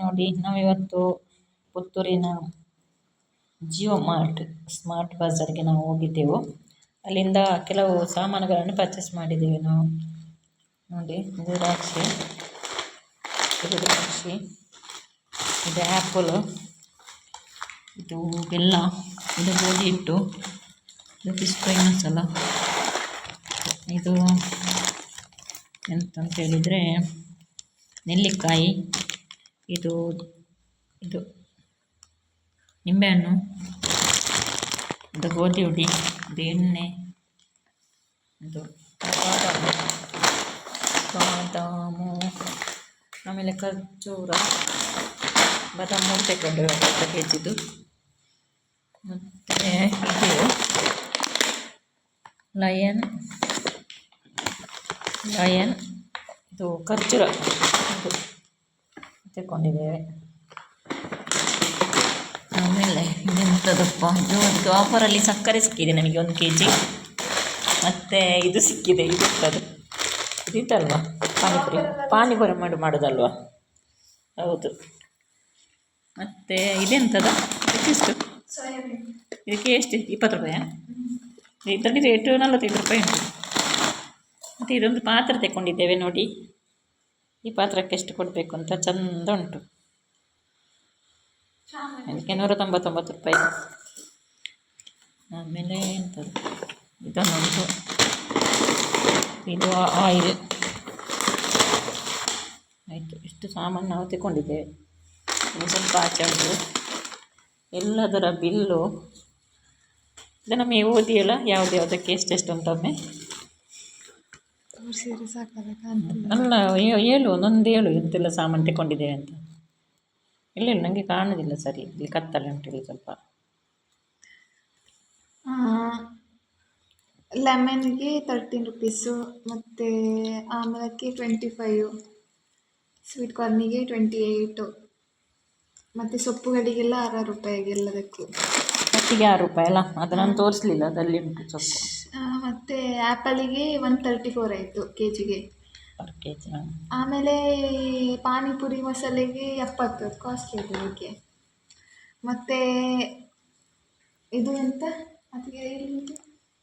ನೋಡಿ, ನಾವಿವತ್ತು ಪುತ್ತೂರಿನ ಜಿಯೋ ಮಾರ್ಟ್, ಸ್ಮಾರ್ಟ್ ಬಜಾರ್ಗೆ ನಾವು ಹೋಗಿದ್ದೆವು. ಅಲ್ಲಿಂದ ಕೆಲವು ಸಾಮಾನುಗಳನ್ನು ಪರ್ಚೇಸ್ ಮಾಡಿದ್ದೇವೆ ನಾವು. ನೋಡಿ ಇದು ದ್ರಾಕ್ಷಿ ಇದು ದ್ರಾಕ್ಷಿ, ಇದು ಆ್ಯಪಲ್ ಇದು ಬೆಲ್ಲ, ಇದು ಗೋಧಿ ಹಿಟ್ಟು, ಇದು ಫಿಶ್ ಫ್ರೈ ಮಸಾಲ. ಇದು ಎಂತಂತ ಹೇಳಿದರೆ, ನೆಲ್ಲಿಕಾಯಿ. ಇದು ಇದು, ನಿಂಬೆಹಣ್ಣು, ಇದು ಗೋಧಿ ಹುಡಿ, ಇದು ಎಣ್ಣೆ, ಇದು ಬಾದಾಮಿ ಬಾದಾಮು, ಆಮೇಲೆ ಖರ್ಜೂರ, ಬಾದಾಮಿ ಮೂರು ತಗೊಂಡು ಅರ್ಧ ಕೆ ಜಿದು ಮತ್ತು ಇದು ಲಯನ್ ಲಯನ್, ಇದು ಖರ್ಜೂರ, ಇದು. ತಗೊಂಡಿದ್ದೇವೆ ಆಮೇಲೆ ಇದೆಂಥದಪ್ಪ ಇದು ಒಂದು ಆಫರಲ್ಲಿ ಸಕ್ಕರೆ ಸಿಕ್ಕಿದೆ ನಮಗೆ ಒಂದು ಕೆ ಜಿ ಮತ್ತು ಇದು ಸಿಕ್ಕಿದೆ ಇದು ಅದು ಇದಿತ್ತಲ್ವಾ? ಪಾನಿಪುರಿ. ಪಾನಿಪುರಿ ಮಾಡಿ, ಮಾಡೋದಲ್ವಾ? ಹೌದು. ಮತ್ತು ಇದೆಂಥದ ಇದೆಷ್ಟು? ಇದಕ್ಕೆ ಎಷ್ಟು? ಇಪ್ಪತ್ತು ರೂಪಾಯಾ? ಇದರಲ್ಲಿ ರೇಟು ನಲ್ವತ್ತೈದು ರೂಪಾಯಿ ಉಂಟು. ಮತ್ತು ಇದೊಂದು ಪಾತ್ರೆ ತಗೊಂಡಿದ್ದೇವೆ ನೋಡಿ. ಈ ಪಾತ್ರಕ್ಕೆ ಎಷ್ಟು ಕೊಡಬೇಕು ಅಂತ ಚಂದ ಉಂಟು. ಅದಕ್ಕೆ ನೂರ ತೊಂಬತ್ತೊಂಬತ್ತು ರೂಪಾಯಿ. ಆಮೇಲೆ ಎಂಥದ್ದು ಇದನ್ನೊಂದು. ಇದು ಆಯಿಲ್. ಆಯಿತು, ಇಷ್ಟು ಸಾಮಾನು ನಾವು ತಗೊಂಡಿದ್ದೇವೆ ಸ್ವಲ್ಪ ಆಚೆ ಉಂಟು ಎಲ್ಲದರ ಬಿಲ್ಲು. ಇದು ನಮಗೆ ಓದಿಯಲ್ಲ, ಯಾವ್ದು ಯಾವುದಕ್ಕೆ ಎಷ್ಟೆಷ್ಟು ಉಂಟೊಮ್ಮೆ ತೋರಿಸಿದ್ರೆ ಸಾಕಲ್ಲ ಅಲ್ಲ ಹೇಳು ಒಂದೊಂದು ಹೇಳು ಎಂತೆಲ್ಲ ಸಾಮಾನು ತಗೊಂಡಿದ್ದೇವೆ ಅಂತ. ಇಲ್ಲ ಇಲ್ಲ ನನಗೆ ಕಾಣೋದಿಲ್ಲ ಸರಿ ಇಲ್ಲಿ ಕತ್ತಲೆ ಉಂಟು ಇಲ್ಲಿ ಸ್ವಲ್ಪ. ಲೆಮನ್ಗೆ ತರ್ಟೀನ್ ರುಪೀಸು ಮತ್ತು ಆಮೇಲಕ್ಕೆ ಟ್ವೆಂಟಿ ಫೈವ್ ಸ್ವೀಟ್ ಕಾರ್ನಿಗೆ ಟ್ವೆಂಟಿ ಏಯ್ಟು ಮತ್ತು ಸೊಪ್ಪುಗಳಿಗೆಲ್ಲ ಆರು ರೂಪಾಯಿಗೆ ಎಲ್ಲದಕ್ಕೂ. ಕಟ್ಟಿಗೆ ಆರು ರೂಪಾಯಿ ಅಲ್ಲ ಅದು ನಾನು ತೋರಿಸ್ಲಿಲ್ಲ ಅದರಲ್ಲಿ ಉಂಟು ಸೊಪ್ಪು. ಮತ್ತು ಆ್ಯಪಲಿಗೆ ಒನ್ ತರ್ಟಿ ಫೋರ್ ಆಯಿತು ಕೆ ಜಿಗೆ ಪರ್ ಕೆ ಜಿ ಆಮೇಲೆ ಪಾನಿಪುರಿ ಮಸಾಲೆಗೆ ಎಪ್ಪತ್ತು ಕಾಸ್ಟ್ಲಿ ಇದೆ ಅದಕ್ಕೆ. ಮತ್ತು ಇದು ಎಂತ? ಅದಕ್ಕೆ ಇಲ್ಲಿ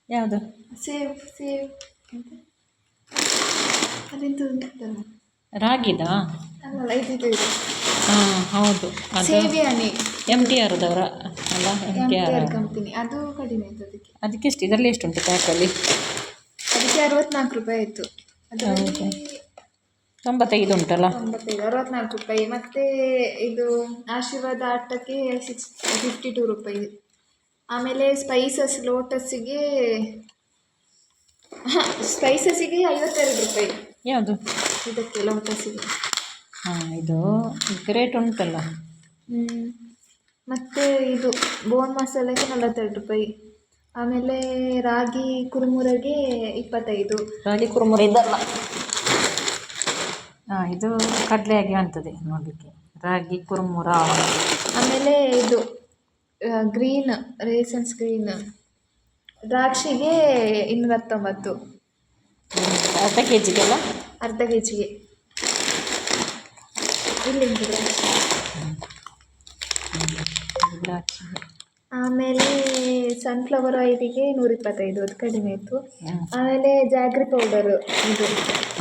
ಯಾವುದು? ಸೇವ್ ಸೇವ್ ಎಂತ? ಅದೆಂತ ಉಂಟಲ್ಲ. ರಾಗಿದಾ? ಅಲ್ಲಲ್ಲ ಇದು ಇದು. ಇದು ಹಾಂ ಹೌದು. ಅದು ಸೇವಿಯಾನಿ. ಎಂ ಟಿ ಆರ್ದವರ ಅಲ್ಲ? ಕಂಪನಿ ಅದು ಕಡಿಮೆ ಆಯ್ತು ಅದಕ್ಕೆ. ಅದಕ್ಕೆ ಎಷ್ಟು? ಇದರಲ್ಲಿ ಎಷ್ಟು ಉಂಟು ಪ್ಯಾಕಲ್ಲಿ ಅದಕ್ಕೆ ಅರವತ್ನಾಲ್ಕು ರೂಪಾಯಿ ಆಯಿತು. ಅದರಲ್ಲಿ ತೊಂಬತ್ತೈದು ಉಂಟಲ್ಲ? ತೊಂಬತ್ತೈದು ಅರವತ್ನಾಲ್ಕು ರೂಪಾಯಿ. ಮತ್ತು ಇದು ಆಶೀರ್ವಾದ ಆಟಕ್ಕೆ ಸಿಕ್ಸ್ ಫಿಫ್ಟಿ ಟೂ ರೂಪಾಯಿ. ಆಮೇಲೆ ಸ್ಪೈಸಸ್ ಲೋಟಸ್ಸಿಗೆ ಹಾಂ ಸ್ಪೈಸಸ್ಸಿಗೆ ಐವತ್ತೆರಡು ರೂಪಾಯಿ. ಯಾವುದು? ಇದಕ್ಕೆ ಲೋಟಸ್ಸಿಗೆ ಹಾಂ ಇದು. ಗ್ರೇಟ್ ಉಂಟಲ್ಲ? ಮತ್ತು ಇದು ಬೋನ್ ಮಸಾಲೆಗೆ ನಲವತ್ತೆರಡು ರೂಪಾಯಿ. ಆಮೇಲೆ ರಾಗಿ ಕುರುಮುರಗೆ ಇಪ್ಪತ್ತೈದು. ರಾಗಿ ಕುರುಮುರ ಇದಲ್ಲ. ಹಾಂ ಇದು ಆಗಿ ಕಾಣ್ತದೆ ನೋಡಲಿಕ್ಕೆ. ರಾಗಿ ಕುರುಮುರ. ಆಮೇಲೆ ಇದು ಗ್ರೀನ್ ರೇಸನ್ಸ್ ಗ್ರೀನ್ ದ್ರಾಕ್ಷಿಗೆ ಇನ್ನೂರ ಹತ್ತೊಂಬತ್ತು ಅರ್ಧ ಕೆ ಜಿಗೆಲ್ಲ ಅರ್ಧ ಕೆ ಜಿಗೆ ಇಲ್ಲಿ ಆಮೇಲೆ ಸನ್ಫ್ಲವರ್ ಆಯಿಲಿಗೆ ನೂರ ಇಪ್ಪತ್ತೈದು ಅದು ಕಡಿಮೆ ಇತ್ತು. ಆಮೇಲೆ ಜಾಗ್ರಿ ಪೌಡರು ಇದು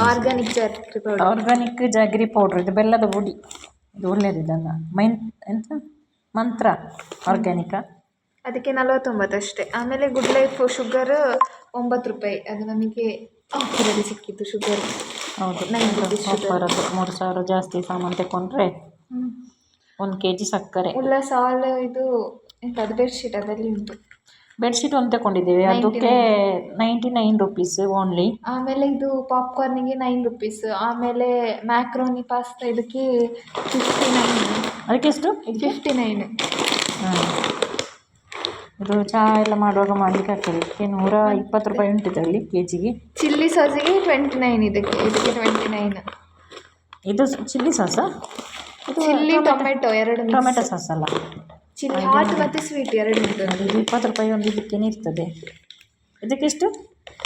organic jaggery powder organic jaggery powder ಇದು ಬೆಲ್ಲದ ಪುಡಿ. ಇದು ಒಳ್ಳೇದು ಇದನ್ನು ಮೈನ್ ಎಂತ? ಮಂತ್ರ ಆರ್ಗ್ಯಾನಿಕ ಅದಕ್ಕೆ ನಲವತ್ತೊಂಬತ್ತು ಅಷ್ಟೇ. ಆಮೇಲೆ ಗುಡ್ ಲೈಫ್ ಶುಗರ್ ಒಂಬತ್ತು ರೂಪಾಯಿ. ಅದು ನಮಗೆ ಆಫರಲ್ಲಿ ಸಿಕ್ಕಿತ್ತು ಶುಗರ್ ಹೌದು. ಮೂರು ಸಾವಿರ ಜಾಸ್ತಿ ಸಾಮಾನು ತಗೊಂಡ್ರೆ ಒಂದು ಕೆ ಜಿ ಸಕ್ಕರೆ. ಇಲ್ಲ ಆಲ್ ಇದು ಅದು ಬೆಡ್ಶೀಟ್ ಅದರಲ್ಲಿ ಉಂಟು. ಬೆಡ್ಶೀಟ್ ಒಂದು ತಗೊಂಡಿದ್ದೀವಿ ಅದಕ್ಕೆ ನೈಂಟಿ ನೈನ್ ರುಪೀಸ್ ಓನ್ಲಿ ಆಮೇಲೆ ಇದು ಪಾಪ್ಕಾರ್ನಿಗೆ ನೈನ್ ರುಪೀಸ್ ಆಮೇಲೆ ಮ್ಯಾಕ್ರೋನಿ ಪಾಸ್ತಾ ಇದಕ್ಕೆ ಫಿಫ್ಟಿ ನೈನ್ ಅದಕ್ಕೆ ಎಷ್ಟು? ಫಿಫ್ಟಿ ನೈನ್ ಹಾಂ. ಇದು ಚಹಾ ಎಲ್ಲ ಮಾಡುವಾಗ ಮಾಡಲಿಕ್ಕೆ ಆಗ್ತದೆ. ಇದಕ್ಕೆ ನೂರ ಇಪ್ಪತ್ತು ರೂಪಾಯಿ ಉಂಟು ಇದರಲ್ಲಿ ಕೆ ಜಿಗೆ ಚಿಲ್ಲಿ ಸಾಸಿಗೆ ಟ್ವೆಂಟಿ ನೈನ್ ಇದಕ್ಕೆ ಇದಕ್ಕೆ ಟ್ವೆಂಟಿ ನೈನ್ ಇದು ಚಿಲ್ಲಿ ಸಾಸಾ ಚಿಲ್ಲಿ ಟೊಮೆಟೊ. ಎರಡು ಟೊಮೆಟೊ ಸಾಸ್ ಅಲ್ಲ. ಚಿಲ್ಲಿ ಹಾಟ್ ಮತ್ತು ಸ್ವೀಟ್ ಎರಡು ಉಂಟು. ಇದು ಇಪ್ಪತ್ತು ರೂಪಾಯಿ ಒಂದು ಇದಕ್ಕೇನೆ ಇರ್ತದೆ ಇದಕ್ಕೆಷ್ಟು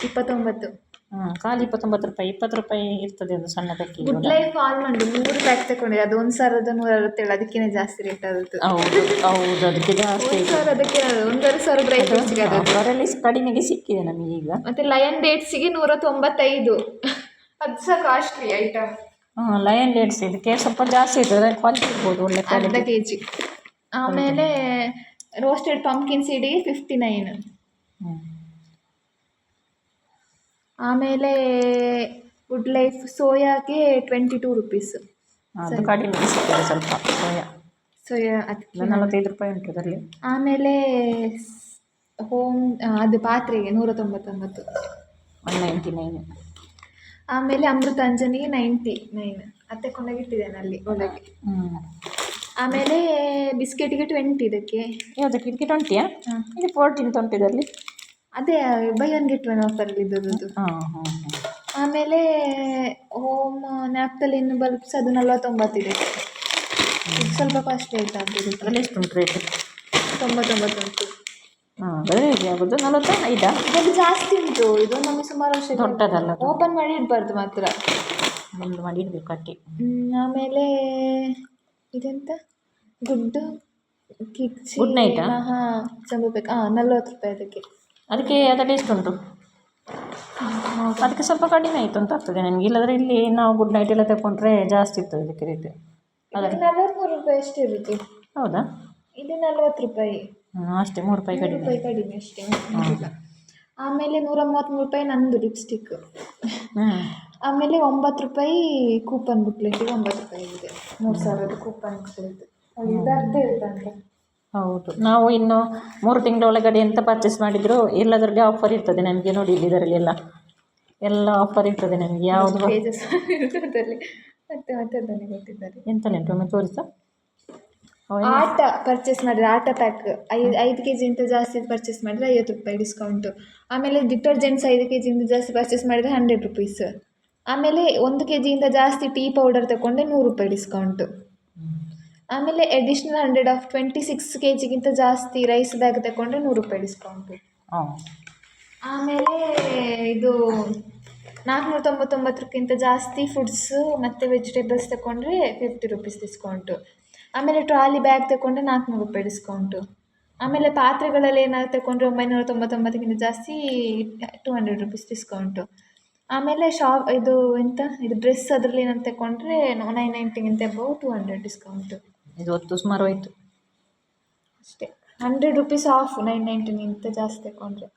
ಇಪ್ಪತ್ತೊಂಬತ್ತು. ಹಾಂ ಖಾಲಿ ಇಪ್ಪತ್ತೊಂಬತ್ತು ರೂಪಾಯಿ. ಇಪ್ಪತ್ತು ರೂಪಾಯಿ ಇರ್ತದೆ ಅದು ಸಣ್ಣ ಪ್ಯಾಕಿಗೆ ಗುಡ್ ಲೈಫ್ ಆಲ್ ಮಾಡಿ. ಮೂರು ಪ್ಯಾಕ್ ತಗೊಂಡಿದೆ ಅದು ಒಂದು ಸಾವಿರದ ನೂರ ಅರವತ್ತೇಳು ಅದಕ್ಕೇನೆ ಜಾಸ್ತಿ ರೇಟ್ ಆಗುತ್ತೆ ಹೌದು ಹೌದು. ಅದಕ್ಕೆ ಜಾಸ್ತಿ ಒಂದು ಸಾವಿರ ಅದಕ್ಕೆ ಒಂದೂವರೆ ಸಾವಿರ ಪ್ರೈಸ್ ಅದರಲ್ಲಿ ಕಡಿಮೆಗೆ ಸಿಕ್ಕಿದೆ ನಮಗೆ ಈಗ. ಮತ್ತೆ ಲಯನ್ ಡೇಟ್ಸಿಗೆ ನೂರ ತೊಂಬತ್ತೈದು ಅದು ಸಹ ಕಾಸ್ಟ್ಲಿ ಐಟಮ್ ಲಯನ್ ಡೇಟ್ಸ್ ಇದಕ್ಕೆ ಸ್ವಲ್ಪ ಜಾಸ್ತಿ ಇರ್ತದೆ ಕ್ವಾಲಿಟಿ ಇರ್ಬೋದು ಒಳ್ಳೆ ಅರ್ಧ ಕೆ ಜಿ ಆಮೇಲೆ roasted pumpkin seed fifty nine ಆಮೇಲೆ ಗುಡ್ ಲೈಫ್ ಸೋಯಾಗೆ ಟ್ವೆಂಟಿ ಟೂ ರುಪೀಸ್ ಅದು ಸಿಕ್ಕಿದೆ ಸ್ವಲ್ಪ ಸೋಯಾ ಸೋಯಾ ಅದಕ್ಕೆ ನಲವತ್ತೈದು ರೂಪಾಯಿ ಉಂಟು ಅದರಲ್ಲಿ. ಆಮೇಲೆ ಹೋಮ್ ಅದು ಪಾತ್ರೆಗೆ ನೂರ ತೊಂಬತ್ತೊಂಬತ್ತು ಒನ್ ನೈಂಟಿ ನೈನ್ ಆಮೇಲೆ ಅಮೃತಾಂಜನಿಗೆ ನೈಂಟಿ ನೈನ್ ಅತ್ತೆ ಕೊಂಡೋಗಿಟ್ಟಿದ್ದೇನೆ ಅಲ್ಲಿ ಒಳಗೆ ಆಮೇಲೆ ಬಿಸ್ಕೆಟ್ಗೆ ಟ್ವೆಂಟಿ ಇದಕ್ಕೆ. ಯಾವುದಕ್ಕೆ ಇದಕ್ಕೆ ಟ್ವೆಂಟಿಯಾ ಹಾಂ. ಇದು ಫೋರ್ಟೀನ್ ಟ್ವೆಂಟಿದಲ್ಲಿ ಅದೇ ಬೈ ಒನ್ ಗೆಟ್ ಒನ್ ಆಫರಲ್ಲಿ ಇದ್ದದ್ದು ಹಾಂ ಹಾಂ ಹಾಂ. ಆಮೇಲೆ ಹೋಮ್ ನ್ಯಾಪ್ತಲಿನ್ ಬಲ್ಬ್ಸ್ ಅದು ನಲ್ವತ್ತೊಂಬತ್ತಿದೆ ಇದೆ. ಸ್ವಲ್ಪ ಕಾಸ್ಟ್ಲಿ ಆಯ್ತು ಅದು. ಅದರಲ್ಲಿ ಎಷ್ಟು ಉಂಟು ರೇಟ್ ತೊಂಬತ್ತೊಂಬತ್ತು ಉಂಟು ಹಾಂ ಹೇಗೆ ಆಗೋದು. ನಲವತ್ತ ಐದಾ ಇದರಲ್ಲಿ ಜಾಸ್ತಿ ಉಂಟು. ಇದು ನಮಗೆ ಸುಮಾರು ವರ್ಷ ದೊಡ್ಡದಲ್ಲ ಅದು. ಓಪನ್ ಮಾಡಿ ಇಡಬಾರ್ದು ಮಾತ್ರ. ಒಂದು ಮಾಡಿ ಇಡಬೇಕು ಹ್ಮ್, ಆಮೇಲೆ ಇದೆಂತ? ಗುಡ್ ಕಿಚ್ಚಿ Good night ಆ? ಹಾಂ ಚಂಬಬೇಕು ಹಾಂ ನಲ್ವತ್ತು ರೂಪಾಯಿ ಅದಕ್ಕೆ. ಅದಕ್ಕೆ ಅದರಲ್ಲಿ ಎಷ್ಟು ಉಂಟು ಅದಕ್ಕೆ ಸ್ವಲ್ಪ ಕಡಿಮೆ ಆಯಿತು ಅಂತ ಆಗ್ತದೆ ನನಗೆ. ಇಲ್ಲದ್ರೆ ಇಲ್ಲಿ ನಾವು ಗುಡ್ ನೈಟ್ ಎಲ್ಲ ತಗೊಂಡ್ರೆ ಜಾಸ್ತಿ ಇತ್ತು ಅದಕ್ಕೆ ರೇಟ್ ಇದಕ್ಕೆ ನಲ್ವತ್ಮೂರು ರೂಪಾಯಿ ಎಷ್ಟು ಇರುತ್ತೆ ಹೌದಾ? ಇದು ನಲ್ವತ್ತು ರೂಪಾಯಿ. ಅಷ್ಟೇ ಮೂರು ರೂಪಾಯಿ ಕಡಿಮೆ. ರೂಪಾಯಿ ಕಡಿಮೆ ಅಷ್ಟೇ ಆಮೇಲೆ ನೂರ ಮೂವತ್ತ್ಮೂರು ರೂಪಾಯಿ ನಂದು ಲಿಪ್ಸ್ಟಿಕ್ ಆಮೇಲೆ ಒಂಬತ್ತು ರೂಪಾಯಿ ಕೂಪನ್ ಬುಕ್ಲೆಟಿಗೆ ಒಂಬತ್ತು ರೂಪಾಯಿ ಇದೆ. ಮೂರು ಸಾವಿರದ ಕೂಪನ್ ಬುಕ್ಲೆಟ್. ಇದು ಅರ್ಧ ಇರ್ತಂತೆ ಹೌದು. ನಾವು ಇನ್ನು ಮೂರು ತಿಂಗಳ ಒಳಗಡೆ ಎಂತ ಪರ್ಚೇಸ್ ಮಾಡಿದ್ರು ಎಲ್ಲದರಲ್ಲಿ ಆಫರ್ ಇರ್ತದೆ ನಮಗೆ ನೋಡಿ ಇಲ್ಲಿ ಇದರಲ್ಲಿ ಎಲ್ಲ. ಎಲ್ಲ ಆಫರ್ ಇರ್ತದೆ ನಮಗೆ. ಯಾವುದು? ಮತ್ತೆ ಮತ್ತೆ ಎಂತ ಕೊಟ್ಟಿದ್ದಾರೆ. ಒಮ್ಮೆ ತೋರಿಸ? ಆಟ ಪರ್ಚೇಸ್ ಮಾಡಿದ್ರೆ ಆಟ ಪ್ಯಾಕ್ ಐದು ಐದು ಕೆ ಜಾಸ್ತಿ ಪರ್ಚೇಸ್ ಮಾಡಿದ್ರೆ ಐವತ್ತು ರೂಪಾಯಿ ಡಿಸ್ಕೌಂಟು ಆಮೇಲೆ ಡಿಟರ್ಜೆಂಟ್ಸ್ ಐದು ಕೆ ಜಿಯಿಂದ ಜಾಸ್ತಿ ಪರ್ಚೇಸ್ ಮಾಡಿದರೆ ಹಂಡ್ರೆಡ್ ರುಪೀಸ್ ಆಮೇಲೆ ಒಂದು ಕೆ ಜಿಯಿಂದ ಜಾಸ್ತಿ ಟೀ ಪೌಡರ್ ತಗೊಂಡ್ರೆ ನೂರು ರೂಪಾಯಿ ಡಿಸ್ಕೌಂಟು ಆಮೇಲೆ additional hundred off twenty six K ಜಿಗಿಂತ ಜಾಸ್ತಿ ರೈಸ್ ಬ್ಯಾಗ್ ತಗೊಂಡ್ರೆ ನೂರು ರೂಪಾಯಿ ಡಿಸ್ಕೌಂಟು ಆಮೇಲೆ ಇದು ನಾಲ್ಕುನೂರ ತೊಂಬತ್ತೊಂಬತ್ತಕ್ಕಿಂತ ಜಾಸ್ತಿ ಫುಡ್ಸು ಮತ್ತು ವೆಜಿಟೇಬಲ್ಸ್ ತಗೊಂಡ್ರೆ ಫಿಫ್ಟಿ ರುಪೀಸ್ ಡಿಸ್ಕೌಂಟು ಆಮೇಲೆ ಟ್ರಾಲಿ ಬ್ಯಾಗ್ ತಗೊಂಡ್ರೆ ನಾಲ್ಕುನೂರು ರೂಪಾಯಿ ಡಿಸ್ಕೌಂಟು. ಆಮೇಲೆ ಪಾತ್ರೆಗಳಲ್ಲಿ ಏನಾದ್ರು ತಗೊಂಡ್ರೆ ಒಂಬೈನೂರ ತೊಂಬತ್ತೊಂಬತ್ತಕ್ಕಿಂತ ಜಾಸ್ತಿ ಟೂ ಹಂಡ್ರೆಡ್ ರುಪೀಸ್ ಡಿಸ್ಕೌಂಟು. ಆಮೇಲೆ ಶಾಪ್ ಇದು ಎಂತ? ಇದು ಡ್ರೆಸ್ ಅದರಲ್ಲಿ ಏನಾದ್ರು ತಗೊಂಡ್ರೆ ನೈನ್ ನೈಂಟಿಗಿಂತ ಅಬೌವ್ ಟೂ ಹಂಡ್ರೆಡ್ ಡಿಸ್ಕೌಂಟು. ಇದು ಹೊತ್ತು ಸುಮಾರು ಆಯಿತು ಅಷ್ಟೇ. ಹಂಡ್ರೆಡ್ ರುಪೀಸ್ ಆಫ್ ನೈನ್ ನೈಂಟಿಗಿಂತ ಜಾಸ್ತಿ ತಗೊಂಡ್ರೆ.